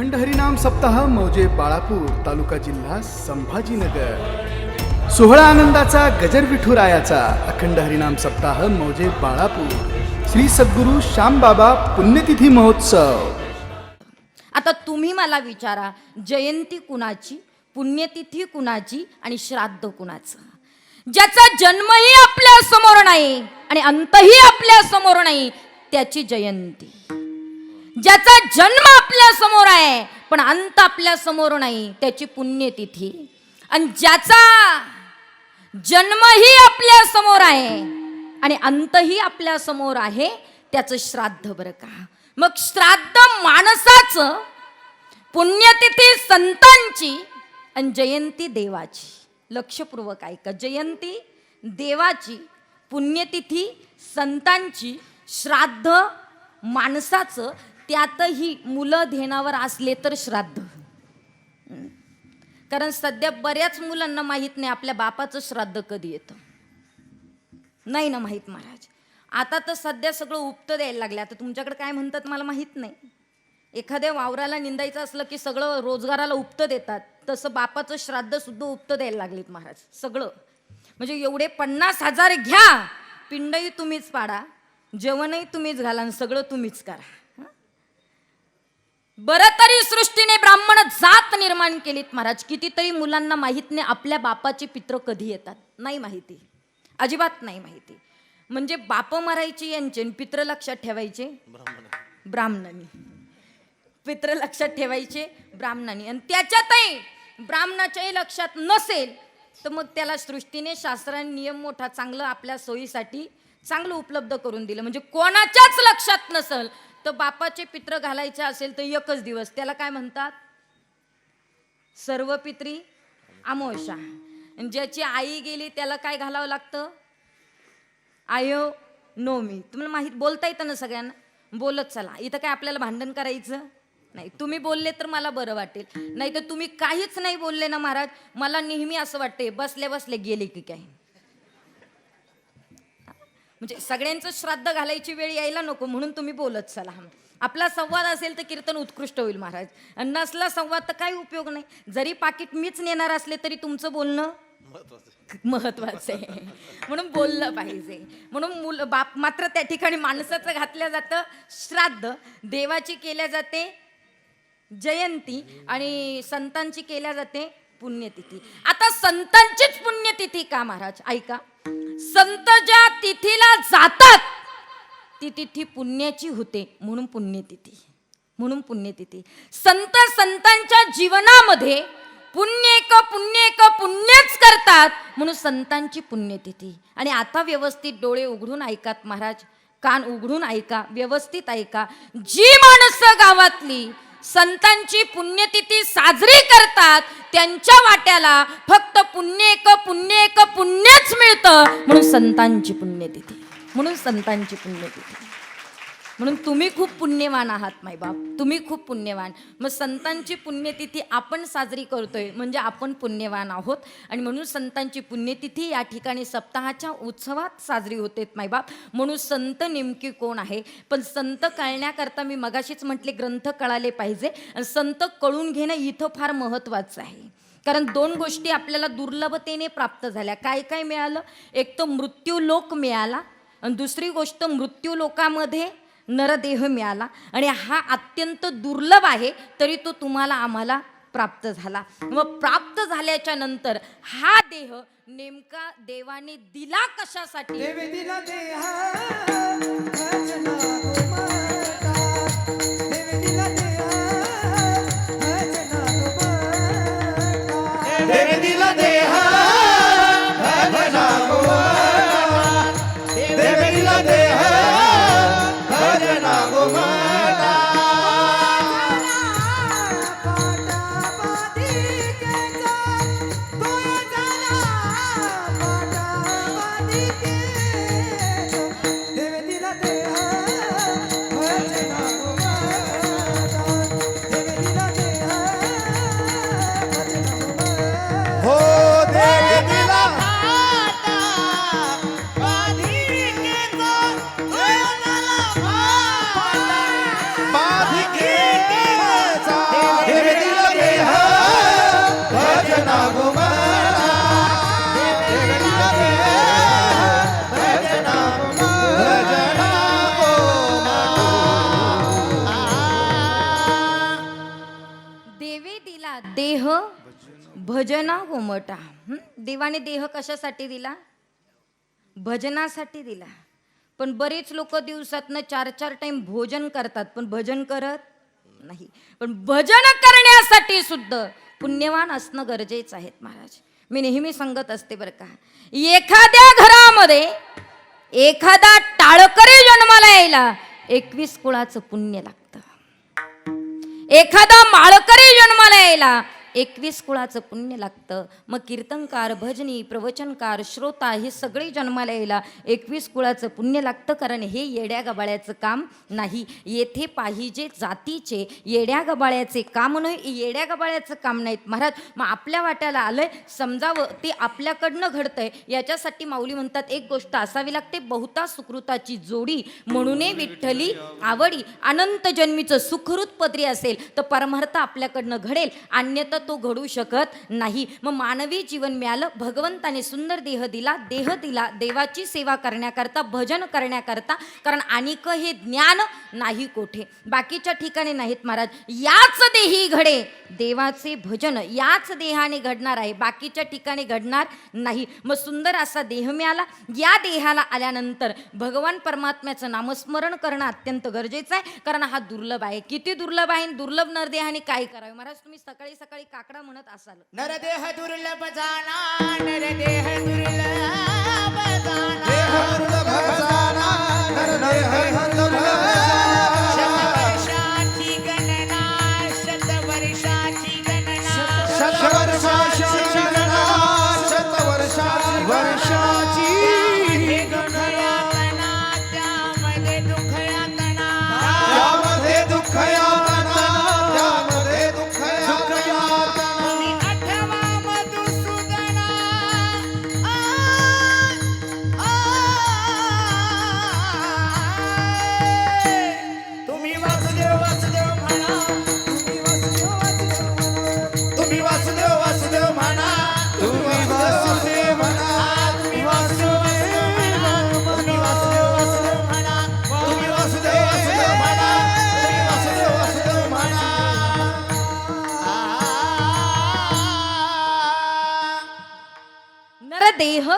अखंड हरिनाम सप्ताह मौजे बाळापूर तालुका जिल्हा संभाजीनगर. सोहळा आनंदाचा गजर विठुरायाचा अखंड हरिनाम सप्ताह मौजे बाळापूर. श्री सद्गुरू श्यामबाबा पुण्यतिथी महोत्सव. आता तुम्ही मला विचारा जयंती कुणाची पुण्यतिथी कुणाची आणि श्राद्ध कुणाचं? ज्याचा जन्मही आपल्यासमोर नाही आणि अंतही आपल्यासमोर नाही त्याची जयंती. ज्याचा जन्म आपल्यासमोर आहे पण अंत आपल्यासमोर नाही त्याची पुण्यतिथी. आणि ज्याचा जन्मही आपल्यासमोर आहे आणि अंतही आपल्यासमोर आहे त्याचं श्राद्ध बरं का. मग श्राद्ध माणसाचं पुण्यतिथी संतांची आणि जयंती देवाची. लक्षपूर्वक ऐका जयंती देवाची पुण्यतिथी संतांची श्राद्ध माणसाचं त्यातही मुलं धेनावर असले तर श्राद्ध. कारण सध्या बऱ्याच मुलांना माहीत नाही आपल्या बापाचं श्राद्ध कधी येतं. नाही ना माहीत महाराज. आता तर सध्या सगळं उपतं द्यायला लागलं. आता तुमच्याकडे काय म्हणतात मला माहीत नाही. एखाद्या वावराला निंदायचं असलं की सगळं रोजगाराला उपतं देतात. तसं बापाचं श्राद्धसुद्धा उपतं द्यायला लागलीत महाराज. सगळं. म्हणजे एवढे पन्नास हजार घ्या. पिंडही तुम्हीच पाडा. जेवणही तुम्हीच घाला आणि सगळं तुम्हीच करा. बरं तरी सृष्टीने ब्राह्मण जात निर्माण केलीत महाराज. कितीतरी मुलांना माहीत नाही आपल्या बापाचे पित्र कधी येतात? नाही माहिती. अजिबात नाही माहिती. म्हणजे बाप मारायची यांचे आणि पित्र लक्षात ठेवायचे? ब्राह्मणांनी. पित्र लक्षात ठेवायचे ब्राह्मणांनी. आणि त्याच्यातही ब्राह्मणाच्याही लक्षात नसेल तर मग त्याला सृष्टीने शास्त्राने नियम मोठा चांगलं आपल्या सोयीसाठी चांगलं उपलब्ध करून दिलं. म्हणजे कोणाच्याच लक्षात नसल तर बापाचे पित्र घालायचे असेल तर एकच दिवस. त्याला काय म्हणतात? सर्व पित्री आमोशा ज्याची आई गेली त्याला काय घालावं लागतं? आयो नोमी. तुम्हाला माहीत बोलता येतं ना सगळ्यांना? बोलत चला. इथं काय आपल्याला भांडण करायचं? नाही. तुम्ही बोलले तर मला बरं वाटेल. नाही तर तुम्ही काहीच नाही बोलले ना महाराज. मला नेहमी असं वाटते बसले बसले गेले की काय म्हणजे सगळ्यांचं श्राद्ध घालायची वेळ यायला नको म्हणून तुम्ही बोलत चला. आपला संवाद असेल तर कीर्तन उत्कृष्ट होईल महाराज. आणि नसला संवाद तर काही उपयोग नाही. जरी पाकिट मीच नेणार असले तरी तुमचं बोलणं महत्वाचं आहे. म्हणून बोललं पाहिजे. म्हणून मुल बाप मात्र त्या ठिकाणी माणसाचं घातलं जातं. श्राद्ध देवाची केल्या जाते जयंती आणि संतांची केल्या जाते पुण्यतिथी. आता संतांचीच पुण्यतिथी का महाराज? ऐका. संत ज्या तिथी पुण्याची होते म्हणून पुण्यतिथी म्हणून पुण्यतिथी. संत संतांच्या जीवनामध्ये पुण्य एक पुण्य एक पुण्यच करतात म्हणून संतांची पुण्यतिथी. आणि आता व्यवस्थित डोळे उघडून ऐकात महाराज कान उघडून ऐका व्यवस्थित ऐका. जी माणसं गावातली संतांची पुण्यतिथी साजरी करतात त्यांच्या वाट्याला फक्त पुण्य एक पुण्य एक पुण्यच मिळतं म्हणून संतांची पुण्यतिथी. म्हणून संतांची पुण्यतिथी म्हणून तुम्ही खूप पुण्यवान आहात मायबाप तुम्ही खूप पुण्यवान. मग संतांची पुण्यतिथी आपण साजरी करतोय म्हणजे आपण पुण्यवान आहोत. आणि म्हणून संतांची पुण्यतिथी या ठिकाणी सप्ताहाच्या उत्सवात साजरी होते मायबाप म्हणून संत नेमकी कोण आहे? पण संत कळण्याकरता मी मगाशीच म्हटले ग्रंथ कळाले पाहिजे. आणि संत कळून घेणं इथं फार महत्त्वाचं आहे. कारण दोन गोष्टी आपल्याला दुर्लभतेने प्राप्त झाल्या. काय काय मिळालं? एक तर मृत्यू लोक मिळाला. आणि दुसरी गोष्ट मृत्यू लोकामध्ये नरदेह मिळाला. आणि हा अत्यंत दुर्लभ आहे तरी तो तुम्हाला आम्हाला प्राप्त झाला. मग प्राप्त झाल्याच्यानंतर हा देह नेमका देवाने दिला कशासाठी? देवी दिला देह भजना गोमटा देवाने देह कशासाठी दिला? भजनासाठी दिला. पण बरेच लोक दिवसातनं चार चार टाइम भोजन करतात पण भजन करत नाही. पण भजन करण्यासाठी सुद्धा पुण्यवान असणं गरजेचं आहे महाराज. मी नेहमी सांगत असते बरं का एखाद्या घरामध्ये एखादा टाळकरी जन्माला यायला एकवीस कुळाचं पुण्य लागतं. एखादा माळकरी जन्माला यायला एकवीस कुळाचं पुण्य लागतं. मग कीर्तनकार भजनी प्रवचनकार श्रोता हे सगळे जन्माला यायला एकवीस कुळाचं पुण्य लागतं कारण हे येड्या गबाळ्याचं काम नाही. येथे पाहिजे जातीचे येड्या गबाळ्याचे काम नाही येड्या गबाळ्याचं काम नाहीत. महाराज मग आपल्या वाट्याला आलंय समजावं ते आपल्याकडनं घडतंय. याच्यासाठी माऊली म्हणतात एक गोष्ट असावी लागते बहुता सुकृताची जोडी म्हणून विठ्ठली आवडी. अनंत जन्मीचं सुखरूत पदरी असेल तर परमार्थ आपल्याकडनं घडेल. अन्यथा तो घडू शकत नाही. मग मानवी जीवन मिळालं भगवंताने सुंदर देह दिला देह दिला देवाची सेवा करण्याकरता भजन करण्याकरता कारण आणिक हे ज्ञान नाही कोठे. बाकीच्या ठिकाणी नाहीत महाराज. याच देही घडे. देवाचे भजन याच देहाने घडणार आहे. बाकीच्या ठिकाणी घडणार नाही. मग सुंदर असा देह मिळाला. या देहाला आल्यानंतर भगवान परमात्म्याचं नामस्मरण करणं अत्यंत गरजेचं आहे. कारण हा दुर्लभ आहे. किती दुर्लभ आहे आणि दुर्लभ नरदेहाने काय करावे? महाराज तुम्ही सकाळी सकाळी काकडा म्हणत असाल. नरदेह दुर्लभ जाना नरदेह दुर्लभ जाना. देह दुर्लभ जाना, नरदेह दुर्लभ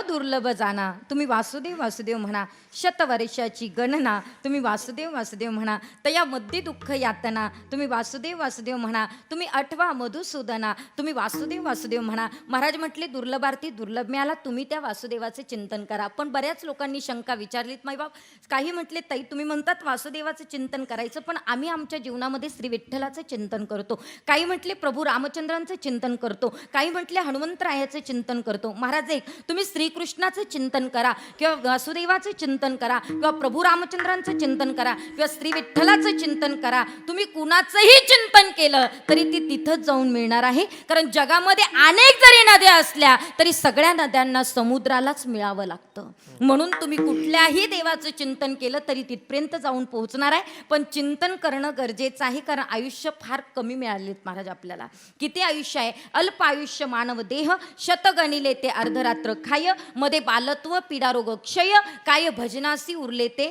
दुर्लभ जाना. तुम्ही वासुदेव वासुदेव म्हणा शतवर्षाची गणना. तुम्ही वासुदेव वासुदेव म्हणा तया मध्ये दुःख यातना. तुम्ही वासुदेव वासुदेव म्हणा तुम्ही अठवा मधुसूदना. तुम्ही वासुदेव वासुदेव म्हणा महाराज म्हटले दुर्लभार्थी दुर्लभ मिळाला तुम्ही त्या वासुदेवाचे चिंतन करा. पण बऱ्याच लोकांनी शंका विचारलीत माई बाप काही म्हटले ताई तुम्ही म्हणतात वासुदेवाचं चिंतन करायचं पण आम्ही आमच्या जीवनामध्ये श्री विठ्ठलाचं चिंतन करतो. काही म्हटले प्रभू रामचंद्रांचं चिंतन करतो. काही म्हटले हनुमंतरायाचं चिंतन करतो. महाराज एक तुम्ही श्री श्रीकृष्णाचं चिंतन करा किंवा वासुदेवाचं चिंतन करा किंवा प्रभू रामचंद्रांचं चिंतन करा किंवा श्री विठ्ठलाचं चिंतन करा. तुम्ही कुणाचंही चिंतन केलं तरी ती तिथंच जाऊन मिळणार आहे. कारण जगामध्ये अनेक जरी नद्या असल्या तरी सगळ्या नद्यांना समुद्रालाच मिळावं लागतं. म्हणून तुम्ही कुठल्याही देवाचं चिंतन केलं तरी तिथपर्यंत जाऊन पोहोचणार आहे. पण चिंतन करणं गरजेचं आहे कारण आयुष्य फार कमी मिळालेत महाराज आपल्याला. किती आयुष्य आहे? अल्प आयुष्य मानव देह शतगणिले ते अर्धरात्र खाय मध्ये बालत्व पीडारोग क्षय काय भजनासी उरले ते?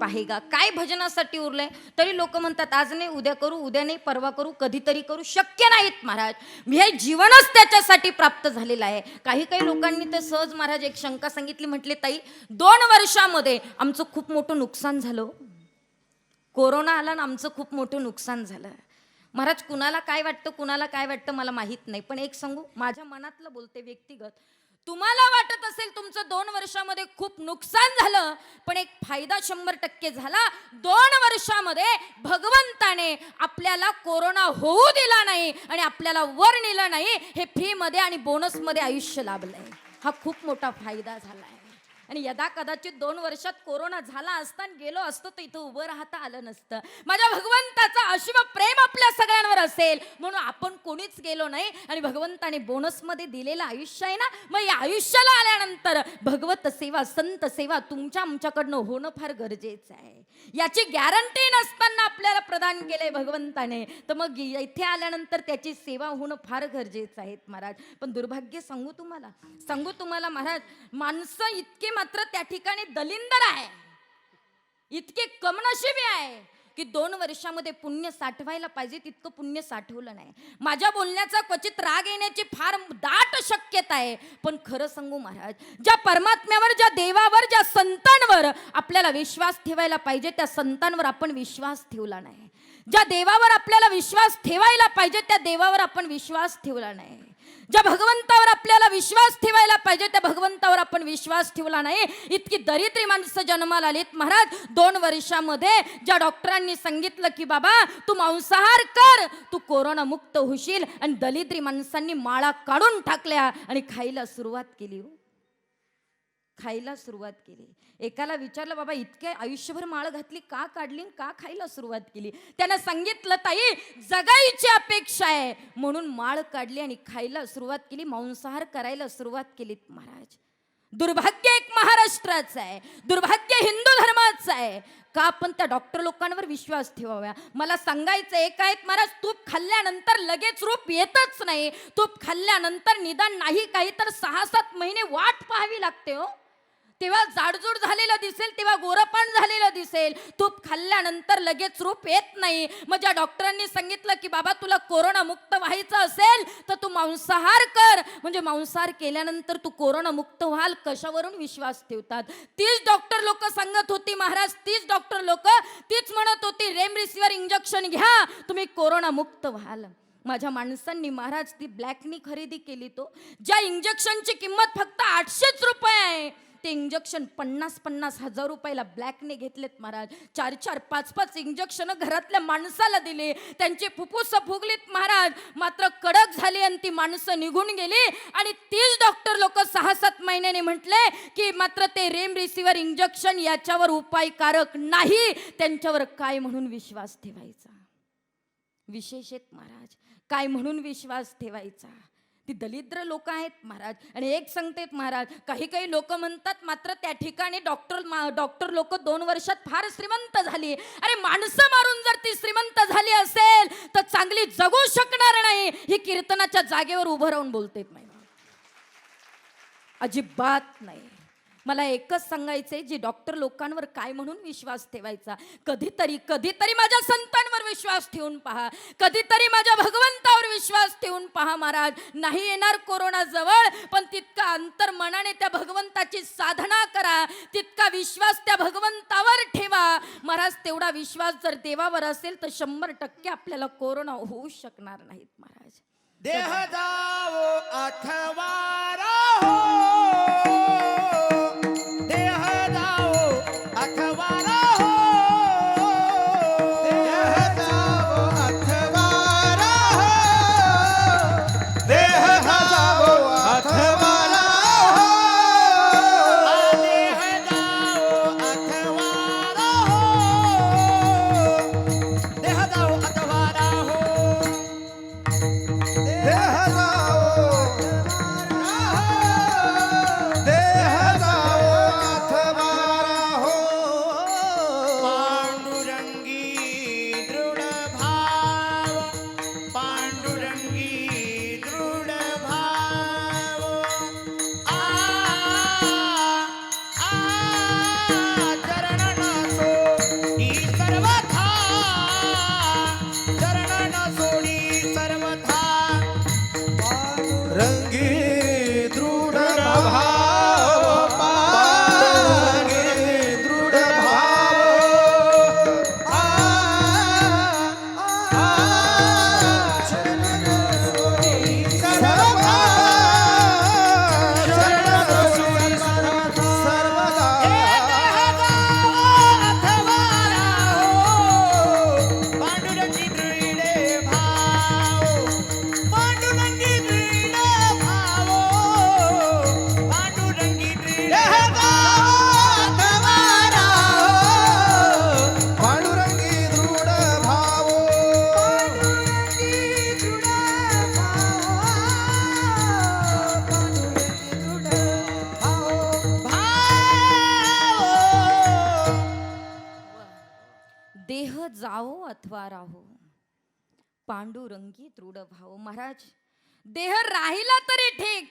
पाहेगा. काय भजनासाठी उरले? तरी लोक म्हणतात आज नाही उद्या करू उद्या नाही परवा करू कधीतरी करू शक्य नाहीत महाराज. हे जीवनच त्याच्यासाठी प्राप्त झालेलं आहे. काही काही लोकांनी तर सहज महाराज एक शंका सांगितली म्हटले ताई दोन वर्षामध्ये आमचं खूप मोठं नुकसान झालं हो. कोरोना आला ना आमचं खूप मोठं नुकसान झालं. महाराज कुणाला काय वाटतं कुणाला काय वाटतं मला माहीत नाही. पण एक सांगू माझ्या मनातलं बोलते व्यक्तिगत तुम्हाला वाटत असेल तुमचं दोन वर्षामध्ये खूप नुकसान झालं पण एक फायदा शंभर टक्के झाला. दोन वर्षामध्ये भगवंताने आपल्याला कोरोना होऊ दिला नाही आणि आपल्याला वर नेलं नाही हे फ्रीमध्ये आणि बोनसमध्ये आयुष्य लाभलंय. हा खूप मोठा फायदा झालाय. आणि यदा कदाचित दोन वर्षात कोरोना झाला असता आणि गेलो असतो तर इथं उभं राहता आलं नसतं. माझ्या भगवंताचा अशिव प्रेम आपल्या सगळ्यांवर असेल. म्हणून आपण कोणीच गेलो नाही आणि भगवंताने बोनसमध्ये दिलेलं आयुष्य आहे ना मग या आयुष्याला आल्यानंतर भगवत सेवा संत सेवा तुमच्या आमच्याकडनं होणं फार गरजेचं आहे. याची गॅरंटी नसताना आपल्याला प्रदान केलंय भगवंताने. तर मग इथे आल्यानंतर त्याची सेवा होणं फार गरजेचं आहे महाराज. पण दुर्भाग्य सांगू तुम्हाला सांगू तुम्हाला महाराज माणसं इतके मात्र त्या ठिकाणी दलिंदर आहे. इतके कमनशिबी आहे की दोन वर्षामध्ये पुण्य साठवायला पाहिजे तितकं पुण्य साठवलं नाही. माझ्या बोलण्याचा क्वचित राग येण्याची फार दाट शक्यता आहे. पण खरं सांगू महाराज ज्या परमात्म्यावर ज्या देवावर ज्या संतांवर आपल्याला विश्वास ठेवायला पाहिजे त्या संतांवर आपण विश्वास ठेवला नाही. ज्या देवावर आपल्याला विश्वास ठेवायला पाहिजे त्या देवावर आपण विश्वास ठेवला नाही. ज्या भगवंतावर आपल्याला विश्वास ठेवायला पाहिजे त्या भगवंतावर आपण विश्वास ठेवला नाही. इतकी दरिद्री माणसं जन्माला आलीत. महाराज दोन वर्षामध्ये ज्या डॉक्टरांनी सांगितलं की बाबा तू मांसाहार कर तू कोरोना मुक्त होशील. आणि दलिद्री माणसांनी माळा काढून टाकल्या आणि खायला सुरुवात केली हो. खायला सुरुवात केली. एकाला विचारलं बाबा इतके आयुष्यभर माळ घातली का काढली आणि का खायला सुरुवात केली? त्यानं सांगितलं ताई जगायची अपेक्षा आहे. म्हणून माळ काढली आणि खायला सुरुवात केली मांसाहार करायला सुरुवात केली महाराज. दुर्भाग्य एक महाराष्ट्राचं आहे. दुर्भाग्य हिंदू धर्माचं आहे. का आपण त्या डॉक्टर लोकांवर विश्वास ठेवाव्या मला सांगायचं एक आहेत महाराज तूप खाल्ल्यानंतर लगेच रूप येतच नाही. तूप खाल्ल्यानंतर निदान नाही काही तर सहा सात महिने वाट पाहावी लागते हो. तेव्हा जाडजूड झालेलं दिसेल तेव्हा गोरपान झालेलं दिसेल. तूप खाल्ल्यानंतर लगेच रूप येत नाही. मग ज्या डॉक्टरांनी सांगितलं की बाबा तुला कोरोना मुक्त व्हायचं असेल तर तू मांसाहार कर. म्हणजे मांसाहार केल्यानंतर तू कोरोना मुक्त व्हाल कशावरून विश्वास ठेवतात? तीच डॉक्टर लोक सांगत होती महाराज तीच डॉक्टर लोक तीच म्हणत होती रेमडेसिवीर इंजेक्शन घ्या तुम्ही कोरोना मुक्त व्हाल. माझ्या माणसांनी महाराज ती ब्लॅकनी खरेदी केली तो ज्या इंजेक्शनची किंमत फक्त आठशेच रुपये आहे. ते इंजेक्शन पन्नास पन्नास हजार रुपयाला ब्लॅकने घेतलेत महाराज. चार चार पाच पाच इंजेक्शन घरातल्या माणसाला दिले. त्यांचे फुफ्फुस फुगलीत महाराज. मात्र कडक झाली आणि ती माणसं निघून गेली. आणि तीच डॉक्टर लोक सहा सात महिन्याने म्हटले की मात्र ते रेम रिसिव्हर इंजेक्शन याच्यावर उपायकारक नाही. त्यांच्यावर काय म्हणून विश्वास ठेवायचा? विशेष आहेत महाराज काय म्हणून विश्वास ठेवायचा? ती दलिद्र लोक आहेत महाराज. आणि एक सांगतेत महाराज काही काही लोक म्हणतात मात्र त्या ठिकाणी डॉक्टर डॉक्टर लोक दोन वर्षात फार श्रीमंत झाली. अरे माणसं मारून जर ती श्रीमंत झाली असेल तर चांगली जगू शकणार नाही. ही कीर्तनाच्या जागेवर उभं राहून बोलतेत नाही अजिबात नाही. मला एकच सांगायचंय जे डॉक्टर लोकांवर काय म्हणून विश्वास ठेवायचा? कधीतरी कधीतरी माझ्या संतांवर विश्वास ठेवून पहा. कधीतरी माझ्या भगवंतावर विश्वास ठेवून पहा महाराज. नाही येणार कोरोना जवळ पण तितका अंतर मनाने त्या भगवंताची साधना करा. तितका विश्वास त्या भगवंतावर ठेवा. महाराज तेवढा विश्वास जर देवावर असेल तर शंभर टक्के आपल्याला कोरोना होऊ शकणार नाहीत महाराज. देह जाओ अथवा पांडुरंगी दृढ भाव महाराज. देह राहिला तरी ठीक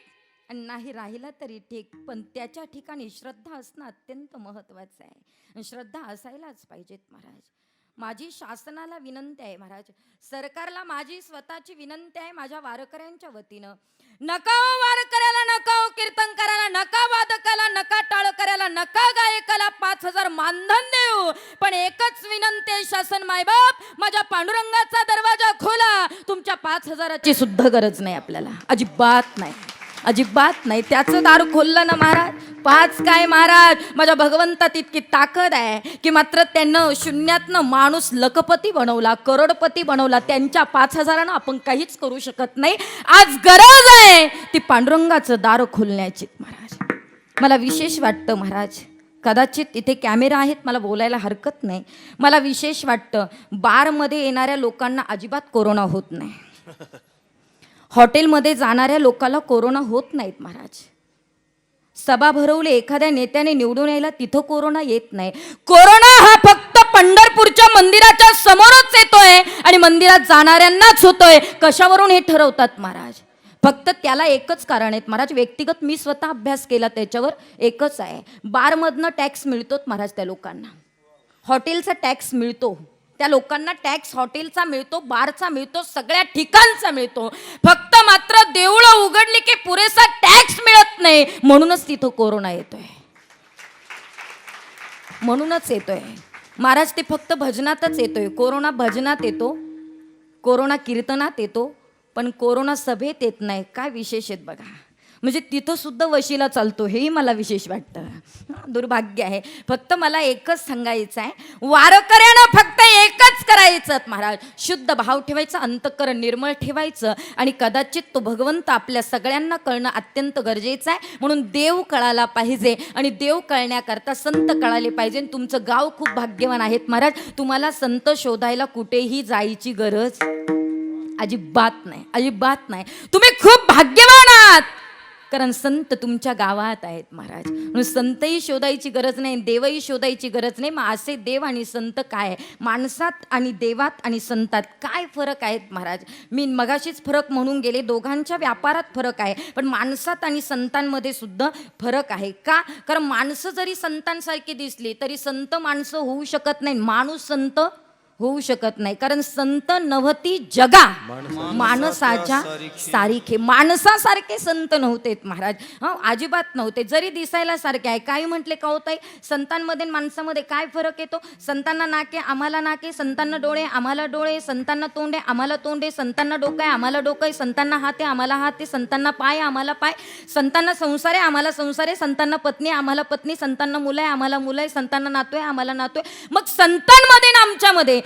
आणि नाही राहिला तरी ठीक पण त्याच्या ठिकाणी श्रद्धा असणं अत्यंत महत्वाचं आहे. श्रद्धा असायलाच पाहिजेत महाराज. माझी शासनाला विनंती आहे महाराज. सरकारला माझी स्वतःची विनंती आहे माझ्या वारकऱ्यांच्या वतीनं. नका हो वारकऱ्याला नका हो कीर्तन करायला नका वादकाला नका टाळ करायला नका गायकाला पाच हजार मानधन देऊ. पण एकच विनंती आहे शासन मायबाप माझ्या पांडुरंगाचा दरवाजा खोला. तुमच्या पाच हजाराची सुद्धा गरज नाही आपल्याला. अजिबात नाही. अजिबात नाही. त्याचं दार खोललं ना महाराज? पाच काय महाराज? माझ्या भगवंतात इतकी ताकद आहे की मात्र त्यांना शून्यातनं माणूस लखपती बनवला करोडपती बनवला. त्यांच्या पाच हजारानं आपण काहीच करू शकत नाही. आज गरज आहे ती पांडुरंगाचं दार खोलण्याची महाराज. मला विशेष वाटतं महाराज कदाचित इथे कॅमेरा आहेत मला बोलायला हरकत नाही. मला विशेष वाटतं बारमध्ये येणाऱ्या लोकांना अजिबात कोरोना होत नाही. हॉटेलमध्ये जाणाऱ्या लोकांना कोरोना होत नाहीत महाराज. सभा भरवली एखाद्या नेत्याने निवडून यायला तिथं कोरोना येत नाही. कोरोना हा फक्त पंढरपूरच्या मंदिराच्या समोरच येतोय आणि मंदिरात जाणाऱ्यांनाच होतोय. कशावरून हे ठरवतात महाराज? फक्त त्याला एकच कारण आहेत महाराज. व्यक्तिगत मी स्वतः अभ्यास केला त्याच्यावर एकच आहे. बारमधनं टॅक्स मिळतोच महाराज त्या लोकांना. हॉटेलचा टॅक्स मिळतो. त्या लोकांना टॅक्स हॉटेलचा मिळतो बारचा मिळतो सगळ्या ठिकाणचा मिळतो. फक्त मात्र देवळं उघडली की पुरेसा टॅक्स मिळत नाही. म्हणूनच तिथं कोरोना येतोय. म्हणूनच येतोय. महाराज ते फक्त भजनातच येतोय. कोरोना भजनात येतो. कोरोना कीर्तनात येतो. पण कोरोना सभेत येत नाही. काय विशेष आहेत बघा. म्हणजे तिथं सुद्धा चालतो हेही मला विशेष वाटतं. दुर्भाग्य आहे. फक्त मला एकच सांगायचं आहे वारकऱ्यानं फक्त एकच करायचं महाराज. शुद्ध भाव ठेवायचा अंतकरण निर्मळ ठेवायचं आणि कदाचित तो भगवंत आपल्या सगळ्यांना कळणं अत्यंत गरजेचं आहे. म्हणून देव कळाला पाहिजे आणि देव कळण्याकरता संत कळाले पाहिजे आणि तुमचं गाव खूप भाग्यवान आहेत महाराज. तुम्हाला संत शोधायला कुठेही जायची गरज अजिबात नाही अजिबात नाही. तुम्ही खूप भाग्यवान आहात. कारण संत तुमच्या गावात आहेत महाराज. म्हणून संतही शोधायची गरज नाही देवही शोधायची गरज नाही. मग असे देव आणि संत काय? माणसात आणि देवात आणि संतात काय फरक आहेत महाराज? मी मगाशीच फरक म्हणून गेले दोघांच्या व्यापारात फरक आहे. पण माणसात आणि संतांमध्ये सुद्धा फरक आहे का? कारण माणसं जरी संतांसारखी दिसली तरी संत माणसं होऊ शकत नाही. माणूस संत होऊ शकत नाही कारण संत नव्हती जगा माणसाच्या सारिखे माणसासारखे संत नव्हते महाराज हा अजिबात नव्हते जरी दिसायला सारखे आहे काही म्हटले का होत आहे संतांमध्ये माणसामध्ये काय फरक येतो संतांना नाके आम्हाला नाके संतांना डोळे आम्हाला डोळे संतांना तोंडे आम्हाला तोंडे संतांना डोकं आहे आम्हाला डोकं आहे संतांना हात आम्हाला हात संतांना पाय आम्हाला पाय संतांना संसार आहे आम्हाला संसार आहे संतांना पत्नी आम्हाला पत्नी संतांना मुलं आहे आम्हाला मुलं आहे संतांना नातू आहे आम्हाला नातू आहे मग संतांमध्ये आणि आमच्यामध्ये